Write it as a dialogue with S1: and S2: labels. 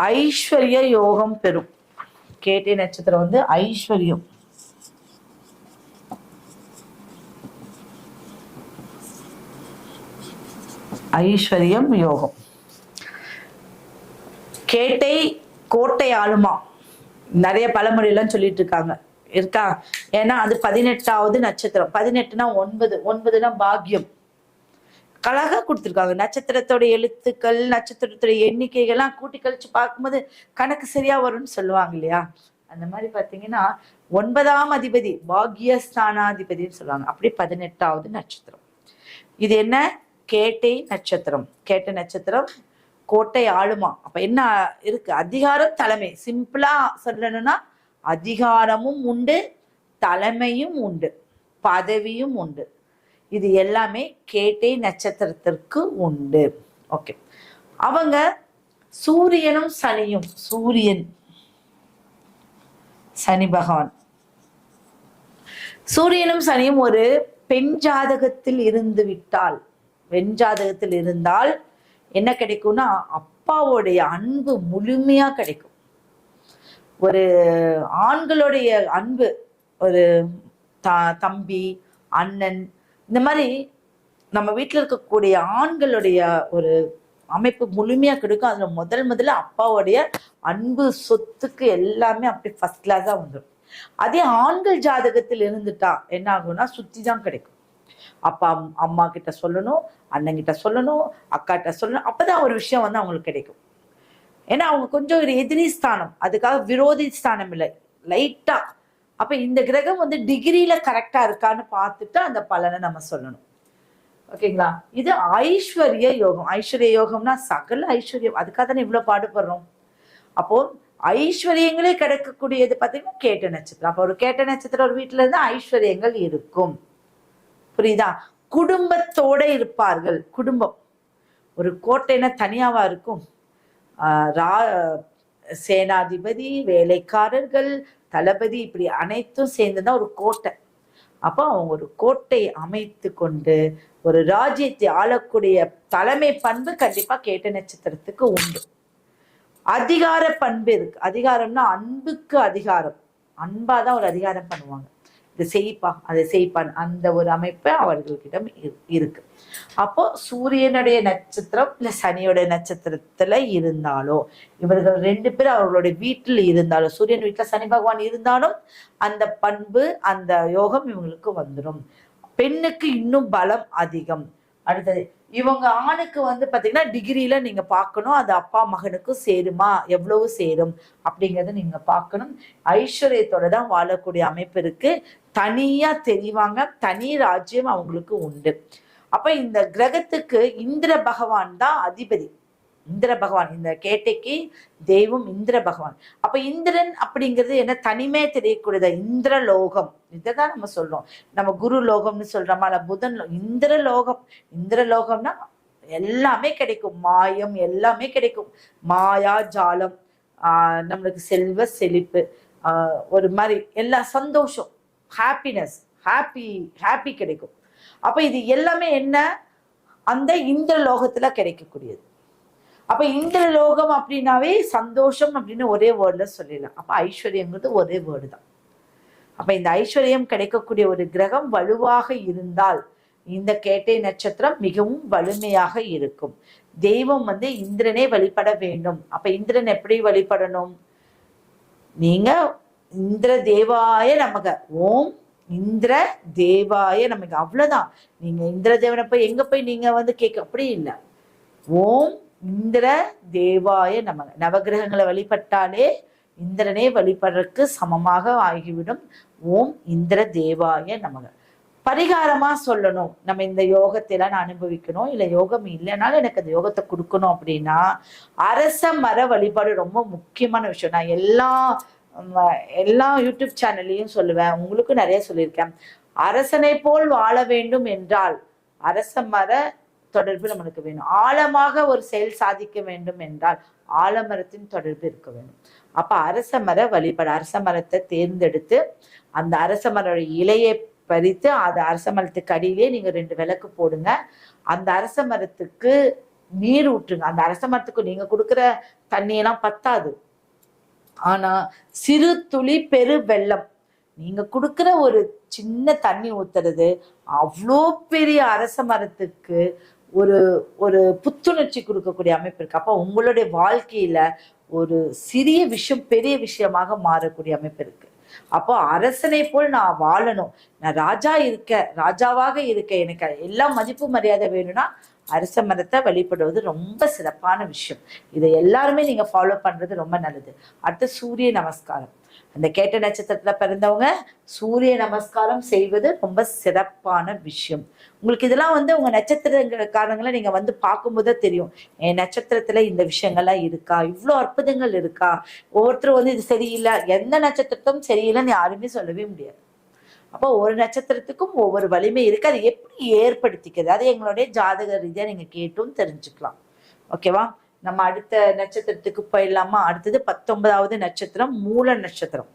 S1: ஐஸ்வர்ய யோகம் பெறும். கேட்டை நட்சத்திரம் வந்து ஐஸ்வர்யம். ஐஸ்வர்யம் யோகம். கேட்டை கோட்டை ஆளுமா. நிறைய பழமொழியெல்லாம் சொல்லிட்டு இருக்காங்க இருக்கா? ஏன்னா அது பதினெட்டாவது நட்சத்திரம். பதினெட்டுனா ஒன்பது. ஒன்பதுனா பாக்யம். அழகா கொடுத்துருக்காங்க. நட்சத்திரத்தோட எழுத்துக்கள் நட்சத்திரத்தோட எண்ணிக்கைகள்லாம் கூட்டி கழிச்சு பார்க்கும்போது கணக்கு சரியா வரும்னு சொல்லுவாங்க இல்லையா? அந்த மாதிரி பார்த்தீங்கன்னா ஒன்பதாம் அதிபதி பாக்யஸ்தானாதிபதினு சொல்லுவாங்க. அப்படி பதினெட்டாவது நட்சத்திரம். இது என்ன? கேட்டை நட்சத்திரம். கேட்டை நட்சத்திரம் கோட்டை ஆளுமா. அப்ப என்ன இருக்கு? அதிகாரம் தலைமை. சிம்பிளா சொல்லணும்னா அதிகாரமும் உண்டு தலைமையும் உண்டு பதவியும் உண்டு. இது எல்லாமே கேட்டை நட்சத்திரத்திற்கு உண்டு. ஓகே அவங்க சூரியனும் சனியும் சூரியன் சனி பகவான். சூரியனும் சனியும் ஒரு பெண் ஜாதகத்தில் இருந்து விட்டால் பெண் ஜாதகத்தில் இருந்தால் என்ன கிடைக்கும்னா அப்பாவுடைய அன்பு முழுமையா கிடைக்கும். ஒரு ஆண்களுடைய அன்பு ஒரு த தம்பி அண்ணன் இந்த மாதிரி நம்ம வீட்டில் இருக்கக்கூடிய ஆண்களுடைய ஒரு அமைப்பு முழுமையாக கிடைக்கும். அதில் முதல் முதல்ல அப்பாவுடைய அன்பு சொத்துக்கு எல்லாமே அப்படி ஃபர்ஸ்ட் கிளாஸாக வந்துடும் அதே ஆண்கள் ஜாதகத்தில் இருந்துட்டா என்ன ஆகும்னா சுற்றி தான் கிடைக்கும். அப்பா அம்- அம்மா கிட்ட சொல்லணும் அண்ணன் கிட்ட சொல்லணும் அக்கா கிட்ட சொல்லணும் அப்பதான் ஒரு விஷயம் வந்து அவங்களுக்கு கிடைக்கும். ஏன்னா அவங்க கொஞ்சம் ஒரு எதிரி ஸ்தானம். அதுக்காக விரோதி ஸ்தானம் இல்லை. லைட்டா அப்ப இந்த கிரகம் வந்து டிகிரியில கரெக்டா இருக்கான்னு பார்த்துட்டு அந்த பலனை நம்ம சொல்லணும். ஓகேங்களா இது ஐஸ்வர்ய யோகம். ஐஸ்வர்ய யோகம்னா சகல ஐஸ்வர்யம். அதுக்காக தானே இவ்வளவு பாடுபடுறோம்? அப்போ ஐஸ்வர்யங்களே கிடைக்கக்கூடியது பார்த்தீங்கன்னா கேட்ட நட்சத்திரம். அப்போ ஒரு கேட்ட நட்சத்திரம் ஒரு வீட்டில் இருந்து ஐஸ்வர்யங்கள் இருக்கும். புரியுதா? குடும்பத்தோட இருப்பார்கள். குடும்பம். ஒரு கோட்டைனா தனியாவா இருக்கும். ரா சேனாதிபதி வேலைக்காரர்கள் தளபதி இப்படி அனைத்தும் சேர்ந்துதான் ஒரு கோட்டை. அப்போ அவங்க ஒரு கோட்டை அமைத்து கொண்டு ஒரு ராஜ்யத்தை ஆளக்கூடிய தலைமை பண்பு கண்டிப்பா கேட்ட நட்சத்திரத்துக்கு உண்டு. அதிகார பண்பு இருக்கு. அதிகாரம்னா அன்புக்கு அதிகாரம். அன்பாதான் ஒரு அதிகாரம் பண்ணுவாங்க. இது செய்ப்பா அதை செய்ப்பான் அந்த ஒரு அமைப்பு அவர்கள்கிட்ட இரு- இருக்கு. அப்போ சூரியனுடைய நட்சத்திரம் இல்ல சனியோட நட்சத்திரத்துல இருந்தாலோ இவர்கள் ரெண்டு பேரும் அவர்களுடைய வீட்டில் இருந்தாலும் சூரியன் வீட்டுல சனி பகவான் இருந்தாலும் அந்த பண்பு அந்த யோகம் இவங்களுக்கு வந்துடும். பெண்ணுக்கு இன்னும் பலம் அதிகம். அடுத்தது இவங்க ஆணுக்கு வந்து பார்த்தீங்கன்னா டிகிரியில் நீங்க பார்க்கணும். அது அப்பா மகனுக்கும் சேருமா? எவ்வளவு சேரும்? அப்படிங்கிறத நீங்க பார்க்கணும். ஐஸ்வர்யத்தோட தான் வாழக்கூடிய அமைப்பு இருக்குது தனியா தெரிவாங்க. தனி ராஜ்யம் அவங்களுக்கு உண்டு. அப்ப இந்த கிரகத்துக்கு இந்திர பகவான் தான் அதிபதி. இந்திர பகவான் இந்த கேட்டைக்கு தெய்வம் இந்திர பகவான். அப்ப இந்திரன் அப்படிங்கிறது என்ன தனிமே தெரியக்கூடியது? இந்திர லோகம் இதைதான் நம்ம சொல்றோம். நம்ம குரு லோகம்னு சொல்றோமா? இல்ல புதன் இந்திர லோகம் இந்திர லோகம்னா எல்லாமே கிடைக்கும். மாயம் எல்லாமே கிடைக்கும். மாயா ஜாலம் ஆஹ் நம்மளுக்கு செல்வ செழிப்பு ஆஹ் ஒரு மாதிரி எல்லா சந்தோஷம் ஹாப்பினஸ் ஹாப்பி ஹாப்பி கிடைக்கும். அப்ப இது எல்லாமே என்ன? அந்த இந்திர லோகத்துல கிடைக்கக்கூடியது. அப்ப இந்திர லோகம் அப்படின்னாவே சந்தோஷம் அப்படின்னு ஒரே வேர்ட்ல சொல்லிடலாம். அப்ப ஐஸ்வர்யங்கிறது ஒரே வேர்டு தான். அப்ப இந்த ஐஸ்வர்யம் கிடைக்கக்கூடிய ஒரு கிரகம் வலுவாக இருந்தால் இந்த கேட்டை நட்சத்திரம் மிகவும் வலிமையாக இருக்கும். தெய்வம் வந்து இந்திரனே வழிபட வேண்டும். அப்ப இந்திரன் எப்படி வழிபடணும்? நீங்க இந்திர தேவாய நமக. ஓம் இந்திர தேவாய நமக்கு அவ்வளவுதான். நீங்க இந்திர தேவனை போய் எங்க போய் நீங்க வந்து கேட்க? அப்படி இல்லை. ஓம் இந்திர தேவாய நமக நவகிரகங்களை வழிபட்டாலே இந்திரனே வழிபடுறதுக்கு சமமாக ஆகிவிடும். ஓம் இந்திர தேவாய நமக. பரிகாரமா சொல்லணும். நம்ம இந்த யோகத்தை எல்லாம் நான் அனுபவிக்கணும். இல்லை யோகம் இல்லைனாலும் எனக்கு அந்த யோகத்தை கொடுக்கணும் அப்படின்னா அரச மர வழிபாடு ரொம்ப முக்கியமான விஷயம். நான் எல்லா எல்லா யூடியூப் சேனல்லையும் சொல்லுவேன். உங்களுக்கும் நிறைய சொல்லியிருக்கேன். அரசனை போல் வாழ வேண்டும் என்றால் அரச மர தொடர்பு நம்மளுக்கு வேணும். ஆழமாக ஒரு செயல் சாதிக்க வேண்டும் என்றால் ஆலமரத்தின் தொடர்பு இருக்க வேண்டும். அப்ப அரச மர வழிபாடு அரச மரத்தை தேர்ந்தெடுத்து அந்த அரச மரோட இலையை பறித்து அது அரச மரத்துக்கு அடியிலே நீங்க ரெண்டு விளக்கு போடுங்க. அந்த அரச மரத்துக்கு நீர் ஊற்றுங்க. அந்த அரச மரத்துக்கு நீங்க கொடுக்குற தண்ணியெல்லாம் பத்தாது. ஆனா சிறு துளி பெரு வெள்ளம் நீங்க கொடுக்குற ஒரு சின்ன தண்ணி ஊத்துறது அவ்வளோ பெரிய அரச மரத்துக்கு ஒரு ஒரு புத்துணர்ச்சி கொடுக்கக்கூடிய அமைப்பு இருக்கு. அப்போ உங்களுடைய வாழ்க்கையில ஒரு சிறிய விஷயம் பெரிய விஷயமாக மாறக்கூடிய அமைப்பு இருக்கு. அப்போ அரசனை போல் நான் வாழணும். நான் ராஜா இருக்க ராஜாவாக இருக்க எனக்கு எல்லா மதிப்பு மரியாதை வேணும்னா அரச மரத்தை வழிபடுவது ரொம்ப சிறப்பான விஷயம். இதை எல்லாருமே நீங்க ஃபாலோ பண்றது ரொம்ப நல்லது. அடுத்து சூரிய நமஸ்காரம். அந்த கேட்ட நட்சத்திரத்துல பிறந்தவங்க சூரிய நமஸ்காரம் செய்வது ரொம்ப சிறப்பான விஷயம். உங்களுக்கு இதெல்லாம் வந்து உங்க நட்சத்திரக்காரங்களை நீங்க வந்து பார்க்கும்போதே தெரியும். என் நட்சத்திரத்துல இந்த விஷயங்கள்லாம் இருக்கா? இவ்வளோ அற்புதங்கள் இருக்கா? ஒவ்வொருத்தரும் வந்து இது சரியில்லை. எந்த நட்சத்திரத்தும் சரியில்லைன்னு யாருமே சொல்லவே முடியாது. அப்போ ஒரு நட்சத்திரத்துக்கும் ஒவ்வொரு வலிமை இருக்கு. அதை எப்படி ஏற்படுத்திக்கிறது? அது எங்களுடைய ஜாதக ரீதியா நீங்க கேட்டும் தெரிஞ்சுக்கலாம். ஓகேவா? நம்ம அடுத்த நட்சத்திரத்துக்கு போயிடலாமா? அடுத்தது பத்தொன்பதாவது நட்சத்திரம் மூல நட்சத்திரம்.